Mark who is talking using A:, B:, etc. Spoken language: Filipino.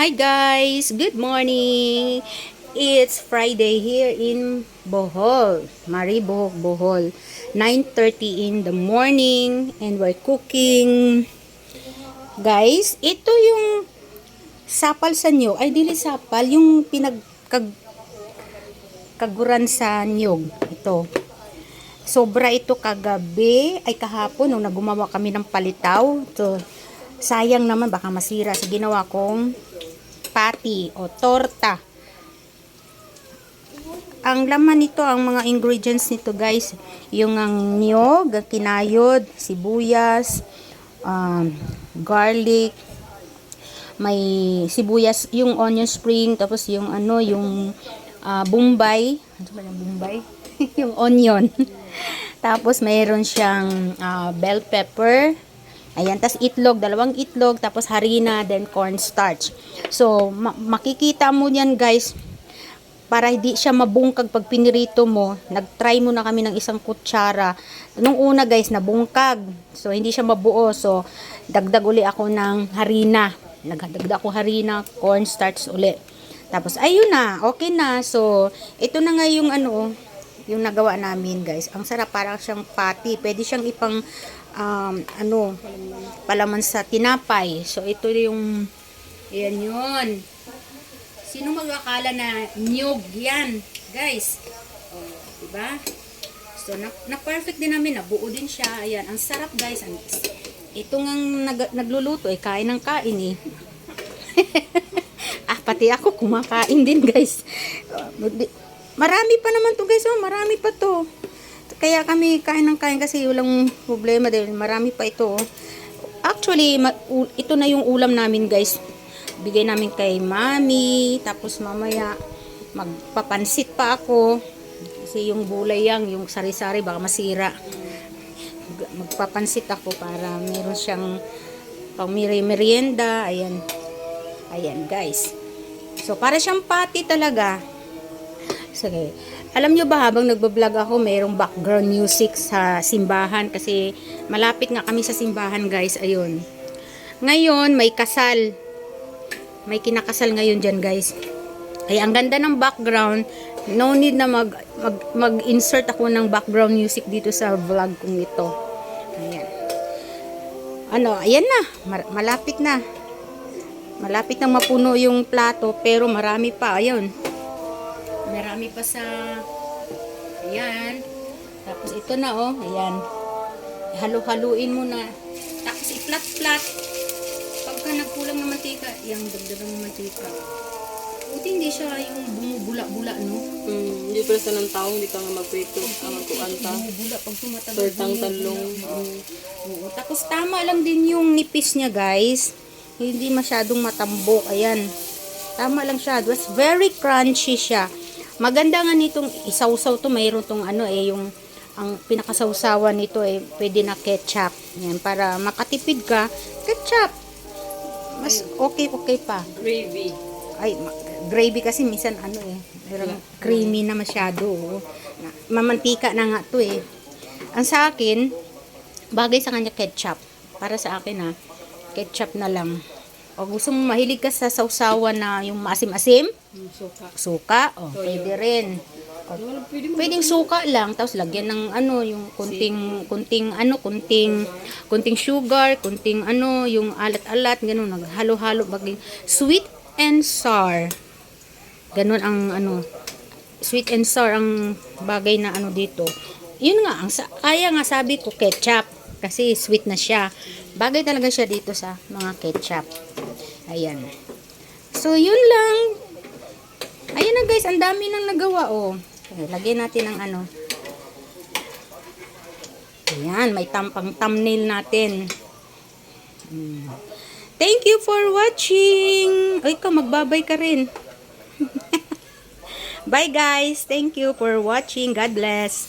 A: Hi guys, good morning. It's Friday here in Bohol, Maribohok, Bohol. 9:30 in the morning and we're cooking. Guys, ito yung sapal sa nyog. Ay, dili sapal, yung pinag kag, kaguran sa nyog. Ito. Sobra ito kagabi, ay kahapon, nung nagumawa kami ng palitaw. So, sayang naman, baka masira. So, ginawa kong patty o torta. Ang laman nito, ang mga ingredients nito guys, yung ang niyog, kinayod, sibuyas, um, garlic, may sibuyas, yung onion spring, tapos yung ano, yung ah, bombay, ano ba yung bombay? yung onion. tapos mayroon siyang ah, bell pepper, Ayan, tas itlog, dalawang itlog, tapos harina, then cornstarch. So, ma- makikita mo yan guys, para hindi siya mabungkag pag pinirito mo, nag-try muna kami ng isang kutsara. Nung una guys, nabungkag. So, hindi siya mabuo. So, dagdag uli ako ng harina. Nagdagdag ako harina, cornstarch uli. Tapos, ayun na, okay na. So, ito na nga yung ano, yung nagawa namin guys. Ang sarap, parang siyang patty. Pwede siyang ipang, um, ano, palaman sa tinapay. So, ito yung, yan yun. Sino mag-akala na nyog yan, guys? Oh, diba? So, na, na din namin, nabuo din siya. Ayan, ang sarap guys. Ang, ito nga nag, nagluluto, eh, kain ng kain eh. ah, pati ako kumakain din guys. Marami pa naman to guys, oh, marami pa to. Kaya kami kain ng kain kasi walang problema dahil marami pa ito. oh. Actually, ito na yung ulam namin guys. Bigay namin kay mami. Tapos mamaya magpapansit pa ako. Kasi yung gulay yang, yung sari-sari baka masira. Mag- Magpapansit ako para meron siyang pang merienda. Ayan. Ayan guys. So para siyang pati talaga. Sige. Alam nyo ba habang nagbablog ako, mayroong background music sa simbahan kasi malapit nga kami sa simbahan guys. Ayun. Ngayon, may kasal. May kinakasal ngayon dyan guys. Kaya ang ganda ng background, no need na mag, mag, mag-insert ako ng background music dito sa vlog kong ito. Ayan. Ano, ayan na. Malapit na. Malapit na mapuno yung plato pero marami pa. Ayun. Marami pa sa ayan. Tapos ito na oh, ayan. Halo-haluin mo na. Tapos i-flat-flat. Pagka nagkulang ng mantika, yung dagdagan ng mantika. Buti hindi siya yung bumubula-bula, no?
B: Hmm, hindi pala sa ng taong, hindi ka nga magprito. Ang magkuanta.
A: Bumubula pag tumatagal.
B: Tortang talong.
A: Oo. Oo. Tapos tama lang din yung nipis niya, guys. Hindi masyadong matambok. Ayan. Tama lang siya. It was very crunchy siya. Maganda nga nitong isawsaw to. Mayroon tong ano eh, yung ang pinakasawsawan nito eh, pwede na ketchup. Yan, para makatipid ka, ketchup. Mas okay-okay pa.
B: Gravy.
A: Ay, gravy kasi minsan ano eh, creamy na masyado. oh. Mamantika na nga to eh. Ang sa akin, bagay sa kanya ketchup. Para sa akin ha, ketchup na lang. O gusto mo mahilig ka sa sausawan na yung maasim-asim,
B: suka.
A: suka, o pwede rin. O. Pwedeng suka lang, tapos lagyan ng ano, yung kunting, kunting ano, kunting, kunting sugar, kunting ano, yung alat-alat, ganun, naghalo-halo, maging sweet and sour. Ganun ang ano, sweet and sour ang bagay na ano dito. Yun nga, ang sa- kaya nga sabi ko ketchup, kasi sweet na siya. Bagay talaga siya dito sa mga ketchup. Ayan. So, yun lang. Ayan na guys, ang dami nang nagawa oh. Okay, lagyan natin ng ano. Ayan, may tampang thumbnail natin. Hmm. Thank you for watching. Ay, ka, magbabay ka rin. Bye guys. Thank you for watching. God bless.